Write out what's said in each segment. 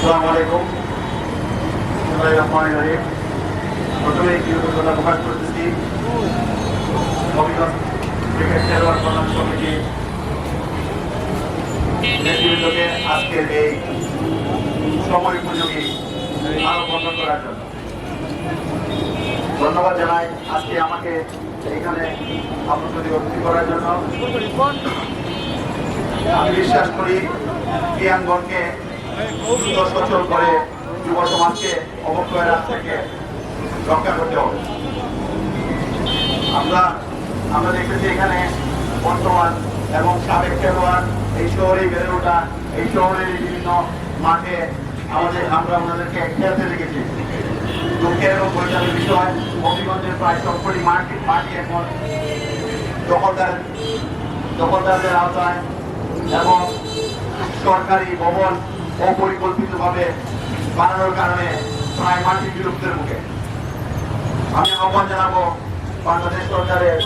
আসসালামু আলাইকুম। রহিম প্রথমে কৃতজ্ঞতা প্রকাশ করতেছি। হবিগঞ্জ ক্রিকেট খেলোয়াড় কল্যাণ সমিতি নেতৃবৃন্দকে আজকের এই সময় উপযোগী আরও বন্ধ করার জন্য। ধন্যবাদ জানাই আজকে আমাকে এইখানে আপনার অতিথি করার জন্য। আমি বিশ্বাস করি ক্রিয়াঙ্গনকে সচল করে যুব সমাজকে অবক্ষয়ের হাত থেকে রক্ষা করতে হবে। আমরা আমরা দেখতেছি এখানে বর্তমান এবং সাবেক খেলোয়াড় এই শহরেই বেড়ে ওঠা, এই শহরের বিভিন্ন মাঠে আমাদের আমরা ওনাদেরকে খেলতে দেখেছি। দুঃখের এবং পরিচালের বিষয়, হবিগঞ্জের প্রায় সবকটি মাঠ মাটি এখন দখলদার দখলদারদের আওতায় এবং সরকারি ভবন অপরিকল্পিতভাবে বানানোর কারণে প্রায় মাটি বিলুপ্তের মুখে। আমি আহ্বান জানাব বাংলাদেশ সরকারের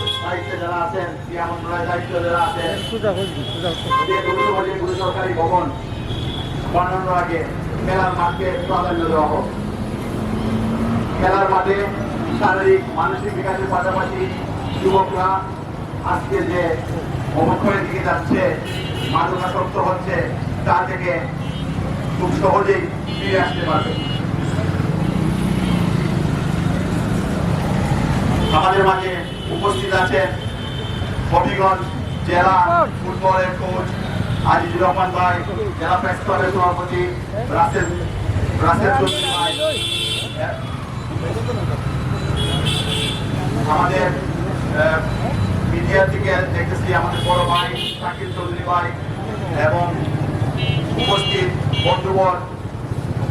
শারীরিক, মানসিক বিকাশের পাশাপাশি যুবকরা আজকে যে অবক্ষয়ের দিকে যাচ্ছে, মাদকাসক্ত হচ্ছে, তা থেকে খুব সহজেই ফিরে আসতে পারবে। আমাদের মাঝে উপস্থিত আছেন হবিগঞ্জ জেলা ফুটবলের কোচ আজিজুর রহমান ভাই, জেলা প্রেস ক্লাবের সভাপতি রাসেল রাসেল ভাই। আমাদের মিডিয়া থেকে দেখতেছি আমাদের বড় ভাই শাকিল চৌধুরী ভাই এবং বন্ধুবর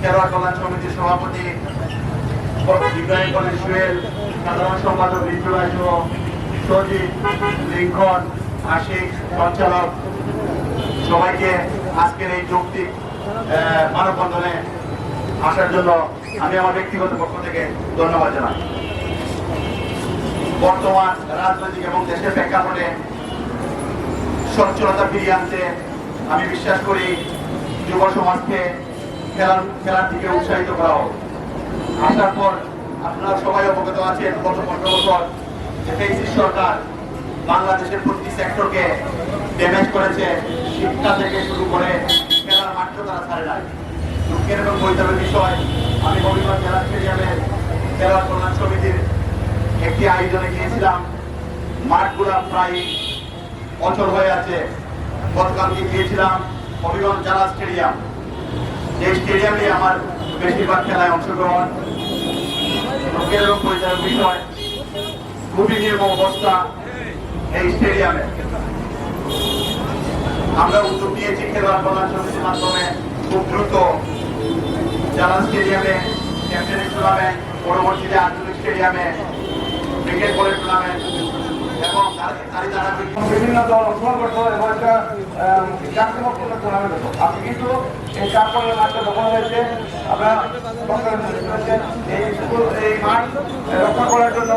খেলোয়াড় কল্যাণ সমিতির সভাপতি সাধারণ সম্পাদক লিঙ্কন, আশিক, সঞ্চালক। সবাইকে আজকের এই যৌক্তিক মানববন্ধনে আসার জন্য আমি আমার ব্যক্তিগত পক্ষ থেকে ধন্যবাদ জানাই। বর্তমান রাজনৈতিক এবং দেশের প্রেক্ষাপটে সচ্ছলতা ফিরিয়ে আনতে আমি বিশ্বাস করি যুব সমাজকে খেলার খেলার দিকে উৎসাহিত করা হোক আসার পর আপনারা সবাই অবগত আছেন, গত পনেরো বছর ফেসিস সরকার বাংলাদেশের প্রতি সেক্টরকে ড্যামেজ করেছে, শিক্ষা থেকে শুরু করে খেলার মাঠও তারা ছাড়ে নাই। দুঃখের এবং বৈতবের বিষয় আমি হবিগঞ্জ জেলা স্টেডিয়ামের খেলার কল্যাণ সমিতির একটি আয়োজনে গিয়েছিলাম। মাঠগুলা প্রায় অচল হয়ে আছে। গতকালকে গিয়েছিলাম। হবিগঞ্জ জেলা স্টেডিয়াম। যে স্টেডিয়ামে আমার বেশিরভাগ খেলায় অংশগ্রহণ, লোকের বিষয় খুবই নির্মম অবস্থা এই স্টেডিয়ামে। আমরা উদ্যোগ নিয়েছি খেলোয়াড় কল্যাণ সমিতির মাধ্যমে খুব দ্রুত। জেলা স্টেডিয়ামে চ্যাম্পিয়নিক টুর্নামেন্ট পরবর্তীতে আঞ্চলিক স্টেডিয়ামে ক্রিকেট বলের টুর্নামেন্ট এবং তার- তারই দ্বারা বিভিন্ন দল অংশগ্রহণ করতো এবং একটা জাঁকজমকপূর্ণ টুর্নামেন্ট হতো আপনি কিন্তু এই পয়েন্টের মাঠটা দখল হয়েছে। করেছেন এই স্কুল, এই মাঠ রক্ষা করার জন্য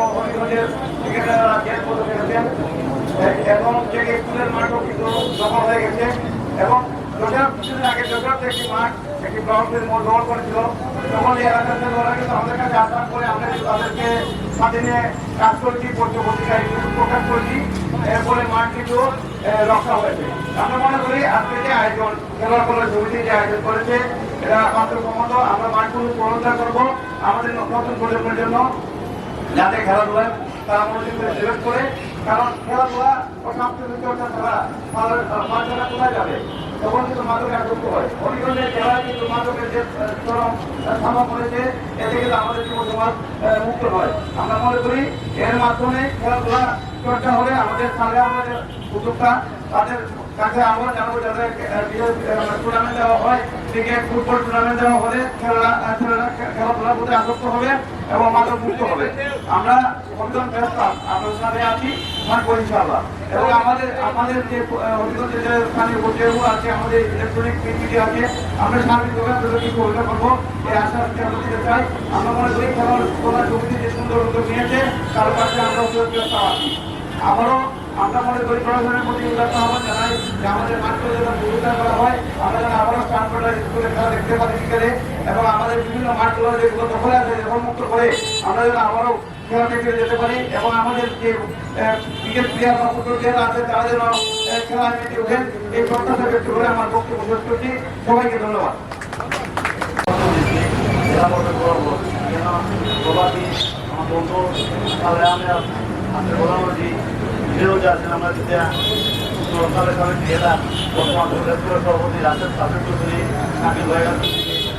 এবং যে স্কুলের মাঠও কিন্তু দখল হয়ে গেছে। এবং যশোর কিছুদিন আগে যশোরতে একটি মাঠ একটি ব্লকের মোট দখল করেছিল। তখন এই এলাকার কাছে আহ্বান করে আমরা তাদেরকে সাথে নিয়ে কাজ করছি কিন্তু প্রকাশ করছি। এরপরে মাঠ কিন্তু রক্ষা হয়েছে। আমরা মনে করি আজকে যে আয়োজন খেলার কলেজ সমিতি যে আয়োজন করেছে, এরা মাত্র সম্মত। আমরা মাঠগুলো পুনরুদ্ধার করব আমাদের নতুন প্রজন্মের জন্য। যাতে খেলাধুলায় তারা মনোযোগ সিলেক্ট করে কারণ খেলাধুলা ও সাংস্কৃতিক চর্চা ছাড়া বাচ্চারা কোথায় যাবে? তখন কিন্তু মাদকে আসক্ত হয়। হবিগঞ্জের জেলায় কিন্তু মাদকের যে চরম করেছে এতে কিন্তু আমাদের যুব সমাজ মুক্ত হয়। আমরা মনে করি এর মাধ্যমে খেলাধুলা হলে আমাদের সামনে আমাদের উদ্যোক্তা তাদের কাছে আমরা জানাব যাদের টুর্নামেন্ট দেওয়া হয়। ক্রিকেট ফুটবল টুর্নামেন্ট দেওয়া হলে খেলা খেলাধুলার প্রতি আসক্ত হবে এবং মাদক মুক্ত হবে। আমরা অভিযান ব্যবস্থা আপনাদের সাথে আছি, থাকব ইনশাআল্লাহ। এবং আমাদের আমাদের যে অভিজ্ঞতা যে স্থানীয় পর্যায়গুলো আছে, আমাদের ইলেকট্রনিক মিডিয়া আছে, আমরা সার্বিকভাবে আপনাদের কিছু অভিযোগ করব। এই আশা আমরা দিতে চাই। আমরা মনে করি খেলার সমিতি যে সুন্দর উদ্যোগ নিয়েছে, তার কাছে আমরা আছি। আবারও আমরা মনে করি প্রশাসনের প্রতি উদাত্ত আহ্বান জানাই যে আমাদের মাঠগুলো যেন করা হয়, আমরা যেন আবারও স্টান করে স্কুলে খেলা দেখতে পারি বিকেলে এবং আমাদের বিভিন্ন মাঠগুলো যেগুলো দখলে আছে দখলমুক্ত করে আমরা যেন আবারও খেলা দেখতে যেতে পারি এবং আমাদের যে ক্রিকেট প্লেয়ার বা ফুটবল প্লেয়ার আছে, তারা যেন খেলায় মেতে ওঠেন, এই প্রত্যাশা ব্যক্ত করে আমার বক্তব্য শেষ করছি। সবাইকে ধন্যবাদ। জেলা বন্ধু, তাহলে আমরা আমাদের প্রধানমন্ত্রী বিরোধী আছেন যেটা সরকারের সাথে ক্রিয়েটা বর্তমান রেস্টুরেন্ট সভাপতি রাশেদ সাফেদ চৌধুরী নাকি ভাইগান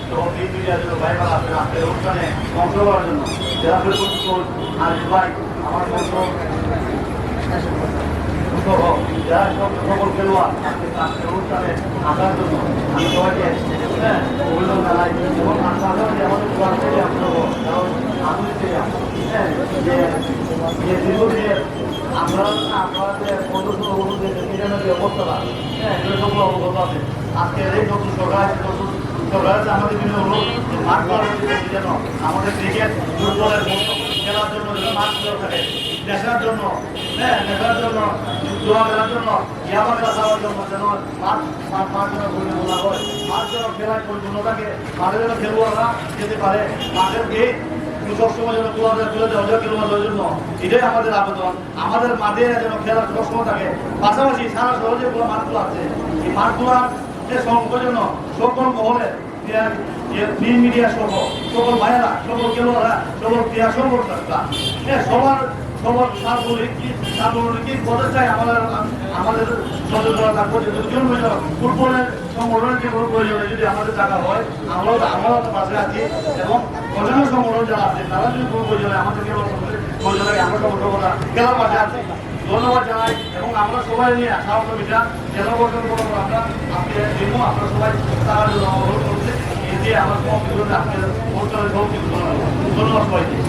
সহ এই দুই আসলে ভাইবার আছেন আজকের অনুষ্ঠানে অংশগ্রহণের জন্য। জেলা পরিষদ আর ভাই, আমার জন্য আমি সবাইকে হ্যাঁ অভিনন্দন জানাই এবং আশা করি আমাদের ক্লাস থেকে আপনারা কারণ আমি হ্যাঁ যে যে দীর্ঘদিনের আমরা আপনারা যে প্রদর্শন অনুযায়ী যে অবস্থাটা হ্যাঁ এগুলো সকল অবগত আছে আজকে এই নতুন সরকার নতুন আমাদের মাঠ যেন খেলার খেলার পারে, মাঠের সবসময় যেন খোলা যায় খুলে যায় খেলোয়াড়দের জন্য, এটাই আমাদের আবেদন। আমাদের মাঠে যেন খেলা সবসময় থাকে পাশাপাশি সারা শহরে যেগুলো মাঠগুলো আছে, এই মাঠগুলোর যে জন্য সকল মহলে মিডিয়া সহ সকল ভাইয়েরা, সকল খেলোয়াড়রা, সকল ক্রীড়া সংগঠনরা হ্যাঁ সবার সবার সার্বজনীন কি সার্বজনীন চাই আমাদের আমাদের সচেতনতা থাকব যে যদি ফুটবলের সংগঠনের যে কোনো যদি আমাদের টাকা হয়, আমরাও আমরাও পাশে আছি এবং প্রজন্ম সংগঠন যারা আছে, তারা যদি কোনো প্রয়োজনে আমাদের কেবল প্রয়োজনে আমরা সমর্থকতা খেলার পাশে আছি। ধন্যবাদ জানাই এবং আমরা সবাই নিয়ে আশা অসুবিধা জেলা গঠন করব আমরা আপনি দিব আমরা সবাই তার অনুরোধ করছি। এই যে আমার কম সভাপতি ধন্যবাদ সবাইকে।